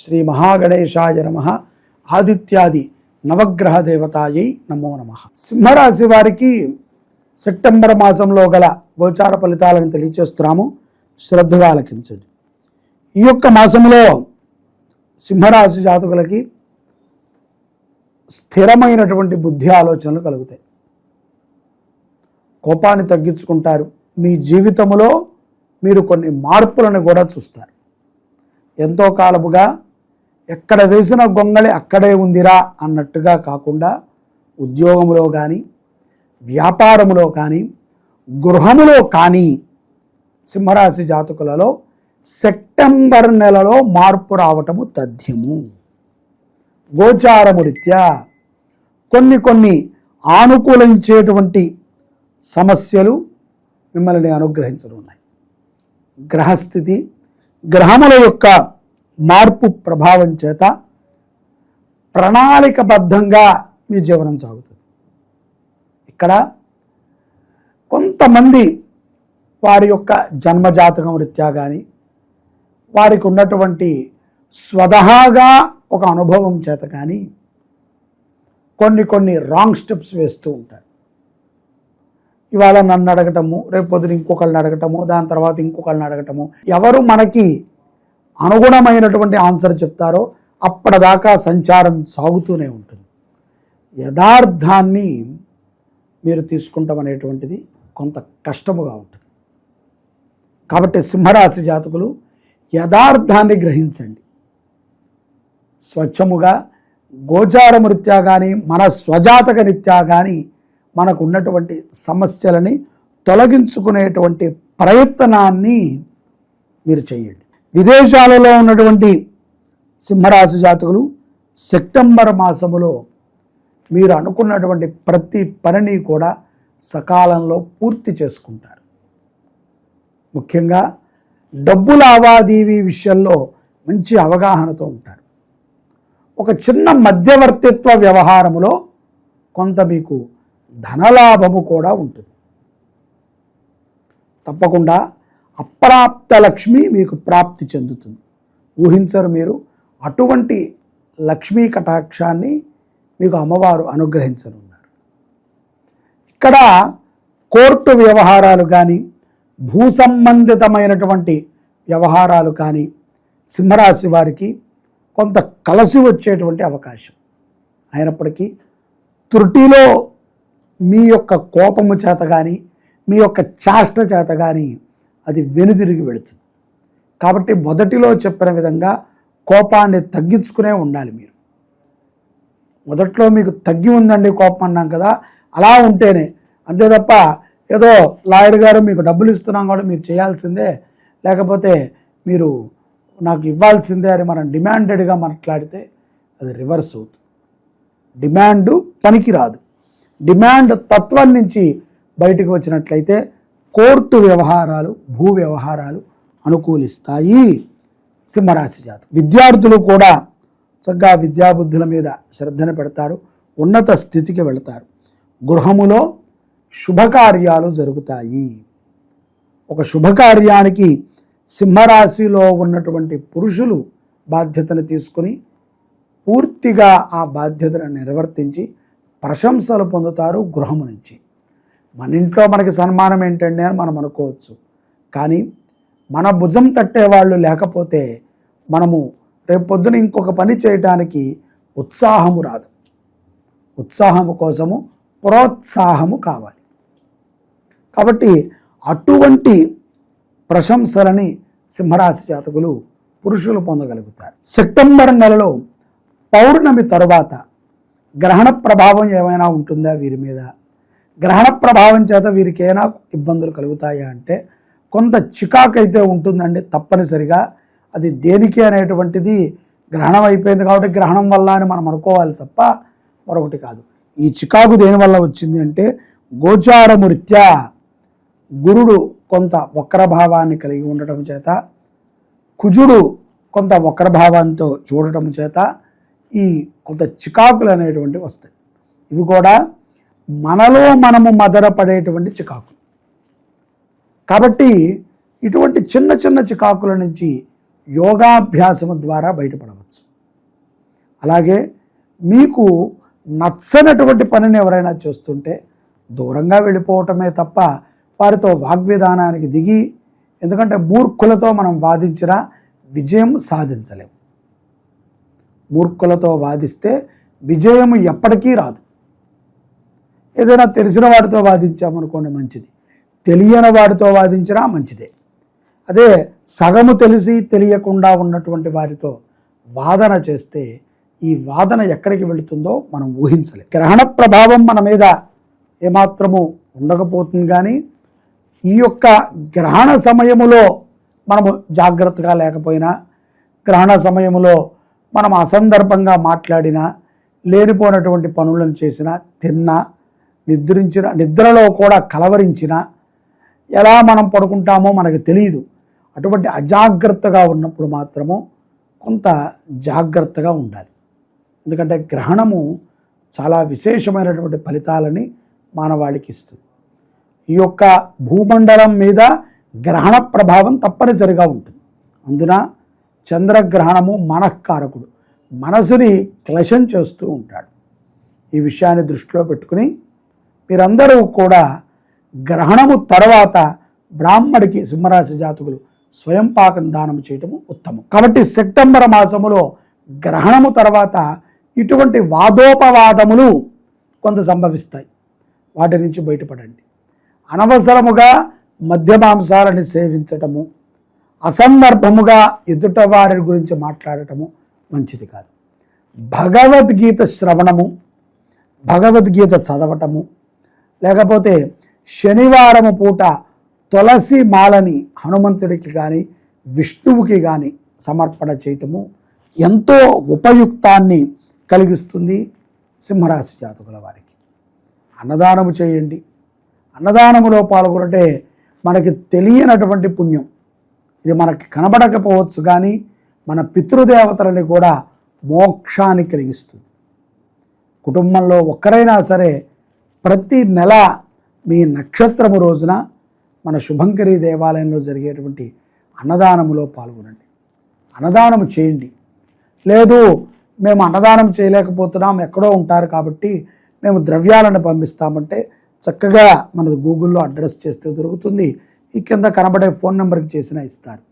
శ్రీ మహాగణేశాయ నమ. ఆదిత్యాది నవగ్రహ దేవతాయై నమో నమ. సింహరాశి వారికి సెప్టెంబర్ మాసంలో గల గోచార ఫలితాలను తెలియచేస్తున్నాము. శ్రద్ధగా ఆలకించండి. ఈ యొక్క మాసంలో సింహరాశి జాతకులకి స్థిరమైనటువంటి బుద్ధి ఆలోచనలు కలుగుతాయి. కోపాన్ని తగ్గించుకుంటారు. మీ జీవితంలో మీరు కొన్ని మార్పులను కూడా చూస్తారు. ఎంతో కాలముగా ఎక్కడ వేసిన గొంగళి అక్కడే ఉందిరా అన్నట్టుగా కాకుండా ఉద్యోగంలో కానీ వ్యాపారములో కానీ గృహములో కానీ సింహరాశి జాతకులలో సెప్టెంబర్ నెలలో మార్పు రావటము తథ్యము. గోచారము రీత్యా కొన్ని కొన్ని ఆనుకూలించేటువంటి సమస్యలు మిమ్మల్ని అనుగ్రహించనున్నాయి. గ్రహస్థితి గ్రహముల యొక్క మార్పు ప్రభావం చేత ప్రణాళికబద్ధంగా మీ జీవనం సాగుతుంది. ఇక్కడ కొంతమంది వారి యొక్క జన్మజాతకం రీత్యా కానీ వారికి ఉన్నటువంటి స్వతహాగా ఒక అనుభవం చేత కానీ కొన్ని కొన్ని రాంగ్ స్టెప్స్ వేస్తూ ఉంటారు. ఇవాళ నన్ను అడగటము రేపు పొద్దున ఇంకొకళ్ళని అడగటము దాని తర్వాత ఇంకొకళ్ళని అడగటము ఎవరు మనకి అనుగుణమైనటువంటి ఆన్సర్ చెప్తారో అప్పటిదాకా సంచారం సాగుతూనే ఉంటుంది. యథార్థాన్ని మీరు తీసుకుంటాం అనేటువంటిది కొంత కష్టముగా ఉంటుంది. కాబట్టి సింహరాశి జాతకులు యథార్థాన్ని గ్రహించండి. స్వచ్ఛముగా గోచారము రీత్యా కానీ మన స్వజాతక నిత్యా కానీ మనకు ఉన్నటువంటి సమస్యలని తొలగించుకునేటువంటి ప్రయత్నాన్ని మీరు చేయండి. విదేశాలలో ఉన్నటువంటి సింహరాశి జాతకులు సెప్టెంబర్ మాసములో మీరు అనుకున్నటువంటి ప్రతి పనిని కూడా సకాలంలో పూర్తి చేసుకుంటారు. ముఖ్యంగా డబ్బు లావాదేవీ విషయంలో మంచి అవగాహనతో ఉంటారు. ఒక చిన్న మధ్యవర్తిత్వ వ్యవహారములో కొంత మీకు ధనలాభము కూడా ఉంటుంది. తప్పకుండా అప్రాప్త లక్ష్మి మీకు ప్రాప్తి చెందుతుంది. ఊహించరు మీరు అటువంటి లక్ష్మీ కటాక్షాన్ని మీకు అమ్మవారు అనుగ్రహించనున్నారు. ఇక్కడ కోర్టు వ్యవహారాలు కానీ భూ సంబంధితమైనటువంటి వ్యవహారాలు కానీ సింహరాశి వారికి కొంత కలసి వచ్చేటువంటి అవకాశం. అయినప్పటికీ త్రుటిలో మీ యొక్క కోపము చేత కానీ మీ యొక్క చాష్ట చేత కానీ అది వెనుదిరిగి వెళుతుంది. కాబట్టి మొదటిలో చెప్పిన విధంగా కోపాన్ని తగ్గించుకునే ఉండాలి మీరు. మొదట్లో మీకు తగ్గి ఉందండి కోపం అన్నాం కదా అలా ఉంటేనే. అంతే తప్ప ఏదో లాయర్ గారు మీకు డబ్బులు ఇస్తున్నాం కూడా మీరు చేయాల్సిందే లేకపోతే మీరు నాకు ఇవ్వాల్సిందే అని మనం డిమాండెడ్గా మాట్లాడితే అది రివర్స్ అవుతుంది. డిమాండ్ పనికి రాదు డిమాండ్ తత్వం నుంచి బయటకు వచ్చినట్లయితే కోర్టు వ్యవహారాలు భూ వ్యవహారాలు అనుకూలిస్తాయి. సింహరాశి జాతం విద్యార్థులు కూడా చక్కగా విద్యాబుద్ధుల మీద శ్రద్ధను పెడతారు ఉన్నత స్థితికి వెళతారు. గృహములో శుభకార్యాలు జరుగుతాయి. ఒక శుభకార్యానికి సింహరాశిలో ఉన్నటువంటి పురుషులు బాధ్యతను తీసుకుని పూర్తిగా ఆ బాధ్యతను నిర్వర్తించి ప్రశంసలు పొందుతారు గృహము నుంచి. మన ఇంట్లో మనకి సన్మానం ఏంటండి అని మనం అనుకోవచ్చు. కానీ మన భుజం తట్టే వాళ్ళు లేకపోతే మనము రేపు పొద్దున ఇంకొక పని చేయటానికి ఉత్సాహము రాదు. ఉత్సాహము కోసము ప్రోత్సాహము కావాలి. కాబట్టి అటువంటి ప్రశంసలని సింహరాశి జాతకులు పురుషులు పొందగలుగుతారు. సెప్టెంబర్ నెలలో పౌర్ణమి తరువాత గ్రహణ ప్రభావం ఏమైనా ఉంటుందా వీరి మీద? గ్రహణ ప్రభావం చేత వీరికి ఏమైనా ఇబ్బందులు కలుగుతాయా అంటే కొంత చికాకు అయితే ఉంటుందండి తప్పనిసరిగా. అది దేనికి అనేటువంటిది గ్రహణం అయిపోయింది కాబట్టి గ్రహణం వల్ల అని మనం అనుకోవాలి తప్ప మరొకటి కాదు. ఈ చికాకు దేనివల్ల వచ్చింది అంటే గోచారమృత్యా గురుడు కొంత వక్రభావాన్ని కలిగి ఉండటం చేత కుజుడు కొంత వక్రభావంతో చూడటం చేత ఈ కొంత చికాకులు అనేటువంటివి వస్తాయి. ఇవి కూడా మనలో మనము మదరపడేటువంటి చికాకులు కాబట్టి ఇటువంటి చిన్న చిన్న చికాకుల నుంచి యోగాభ్యాసము ద్వారా బయటపడవచ్చు. అలాగే మీకు నచ్చనటువంటి పనిని ఎవరైనా చేస్తుంటే దూరంగా వెళ్ళిపోవటమే తప్ప వారితో వాగ్విధానానికి దిగి ఎందుకంటే మూర్ఖులతో మనం వాదించినా విజయం సాధించలేము. మూర్ఖులతో వాదిస్తే విజయం ఎప్పటికీ రాదు. ఏదైనా తెలిసిన వాడితో వాదించామనుకోండి మంచిది. తెలియని వాడితో వాదించినా మంచిదే. అదే సగము తెలిసి తెలియకుండా ఉన్నటువంటి వారితో వాదన చేస్తే ఈ వాదన ఎక్కడికి వెళుతుందో మనం ఊహించలేం. గ్రహణ ప్రభావం మన మీద ఏమాత్రము ఉండకపోతుంది కానీ ఈ యొక్క గ్రహణ సమయములో మనము జాగ్రత్తగా లేకపోయినా గ్రహణ సమయములో మనం అసందర్భంగా మాట్లాడినా లేనిపోయినటువంటి పనులను చేసినా తిన్నా నిద్రించిన నిద్రలో కూడా కలవరించిన ఎలా మనం పడుకుంటామో మనకు తెలియదు అటువంటి అజాగ్రత్తగా ఉన్నప్పుడు మాత్రము కొంత జాగ్రత్తగా ఉండాలి. ఎందుకంటే గ్రహణము చాలా విశేషమైనటువంటి ఫలితాలని మానవాళికి ఇస్తుంది. ఈ యొక్క భూమండలం మీద గ్రహణ ప్రభావం తప్పనిసరిగా ఉంటుంది. అందున చంద్రగ్రహణము మనఃకారకుడు. మనసుని క్లశం చేస్తూ ఉంటాడు. ఈ విషయాన్ని దృష్టిలో పెట్టుకుని మీరందరూ కూడా గ్రహణము తర్వాత బ్రాహ్మడికి సింహరాశి జాతకులు స్వయం పాకం దానం చేయటము ఉత్తమం. కాబట్టి సెప్టెంబర్ మాసములో గ్రహణము తర్వాత ఇటువంటి వాదోపవాదములు కొంత సంభవిస్తాయి. వాటి నుంచి బయటపడండి. అనవసరముగా మద్యమాంసాలని సేవించటము అసందర్భముగా ఎదుట వారి గురించి మాట్లాడటము మంచిది కాదు. భగవద్గీత శ్రవణము భగవద్గీత చదవటము లేకపోతే శనివారము పూట తులసి మాలని హనుమంతుడికి కానీ విష్ణువుకి కానీ సమర్పణ చేయటము ఎంతో ఉపయుక్తాన్ని కలిగిస్తుంది సింహరాశి జాతకుల వారికి. అన్నదానము చేయండి. అన్నదానములో పాల్గొనటే మనకి తెలియనటువంటి పుణ్యం. ఇది మనకి కనబడకపోవచ్చు కానీ మన పితృదేవతలని కూడా మోక్షాన్ని కలిగిస్తుంది. కుటుంబంలో ఒక్కరైనా సరే ప్రతి నెల మీ నక్షత్రము రోజున మన శుభంకరి దేవాలయంలో జరిగేటువంటి అన్నదానములో పాల్గొనండి. అన్నదానము చేయండి. లేదు మేము అన్నదానం చేయలేకపోతున్నాం ఎక్కడో ఉంటారు కాబట్టి మేము ద్రవ్యాలను పంపిస్తామంటే చక్కగా మనది గూగుల్లో అడ్రస్ చేస్తే దొరుకుతుంది. ఈ కింద కనబడే ఫోన్ నెంబర్కి చేసినా ఇస్తారు.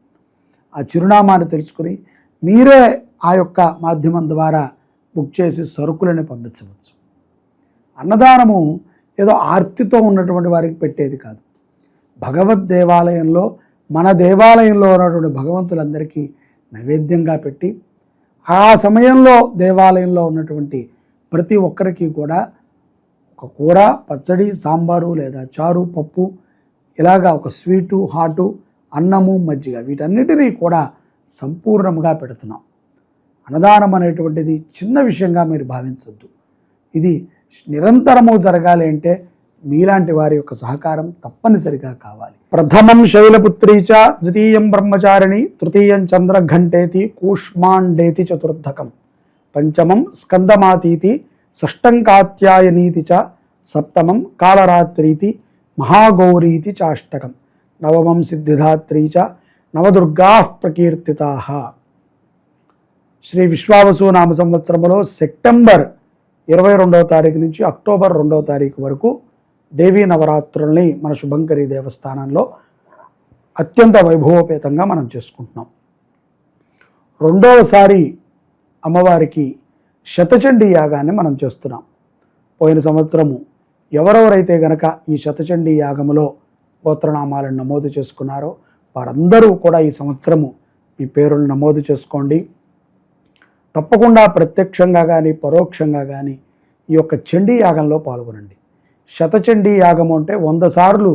ఆ చిరునామాను తెలుసుకుని మీరే ఆ యొక్క మాధ్యమం ద్వారా బుక్ చేసి సరుకులను పంపించవచ్చు. అన్నదానము ఏదో ఆర్తితో ఉన్నటువంటి వారికి పెట్టేది కాదు. భగవద్ దేవాలయంలో మన దేవాలయంలో ఉన్నటువంటి భగవంతులందరికీ నైవేద్యంగా పెట్టి ఆ సమయంలో దేవాలయంలో ఉన్నటువంటి ప్రతి ఒక్కరికి కూడా ఒక కూర పచ్చడి సాంబారు లేదా చారు పప్పు ఇలాగా ఒక స్వీటు హాటు అన్నము మజ్జిగ వీటన్నిటినీ కూడా సంపూర్ణంగా పెడుతున్నాం. అన్నదానం అనేటువంటిది చిన్న విషయంగా మీరు భావించవద్దు ఇది నిరంతరము జరగాలి అంటే మీలాంటి వారి యొక్క సహకారం తప్పనిసరిగా కావాలి. ప్రథమం శైలపుత్రీచ ద్వితీయం బ్రహ్మచారిణి తృతీయం చంద్రఘంటేతి కూష్మాండేతి చతుర్థకం. పంచమం స్కందమాతీతి షష్టం కాత్యాయనీతి చ సప్తమం కాలరాత్రీతి మహాగౌరీతి చాష్టకం. నవమం సిద్ధిదాత్రీ చ నవదుర్గా ప్రకీర్తితా. శ్రీ విశ్వావసు నామ సంవత్సరంలో సెప్టెంబర్ ఇరవై రెండవ తారీఖు నుంచి అక్టోబర్ రెండవ తారీఖు వరకు దేవీ నవరాత్రుల్ని మన శుభంకరి దేవస్థానంలో అత్యంత వైభవోపేతంగా మనం చేసుకుంటున్నాం. రెండవసారి అమ్మవారికి శతచండీ యాగాన్ని మనం చేస్తున్నాం. పోయిన సంవత్సరము ఎవరెవరైతే గనక ఈ శతచండీ యాగములో గోత్రనామాలను నమోదు చేసుకున్నారో వారందరూ కూడా ఈ సంవత్సరము మీ పేరును నమోదు చేసుకోండి. తప్పకుండా ప్రత్యక్షంగా కానీ పరోక్షంగా కానీ ఈ యొక్క చండీ యాగంలో పాల్గొనండి. శతచండీ యాగం అంటే వంద సార్లు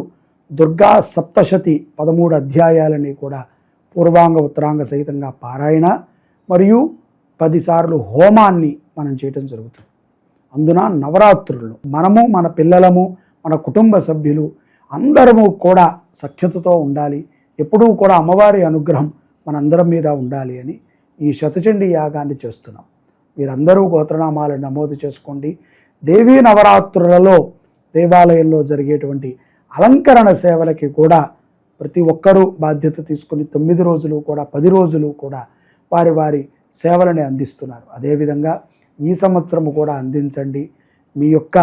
దుర్గా సప్తశతి పదమూడు అధ్యాయాలని కూడా పూర్వాంగ ఉత్తరాంగ సహితంగా పారాయణ మరియు పదిసార్లు హోమాన్ని మనం చేయటం జరుగుతుంది. అందున నవరాత్రులు మనము మన పిల్లలము మన కుటుంబ సభ్యులు అందరము కూడా సఖ్యతతో ఉండాలి. ఎప్పుడూ కూడా అమ్మవారి అనుగ్రహం మనందరం మీద ఉండాలి అని ఈ శతచండీ యాగాన్ని చేస్తున్నాం. మీరందరూ గోత్రనామాలు నమోదు చేసుకోండి. దేవీ నవరాత్రులలో దేవాలయంలో జరిగేటువంటి అలంకరణ సేవలకి కూడా ప్రతి ఒక్కరూ బాధ్యత తీసుకుని తొమ్మిది రోజులు కూడా పది రోజులు కూడా వారి వారి సేవలని అందిస్తున్నారు. అదేవిధంగా ఈ సంవత్సరము కూడా అందించండి. మీ యొక్క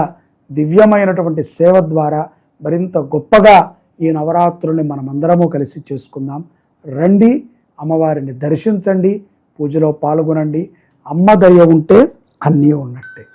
దివ్యమైనటువంటి సేవ ద్వారా మరింత గొప్పగా ఈ నవరాత్రుల్ని మనమందరము కలిసి చేసుకుందాం. రండి అమ్మవారిని దర్శించండి. పూజలో పాల్గొనండి. అమ్మ దయ ఉంటే అన్నీ ఉన్నట్టే.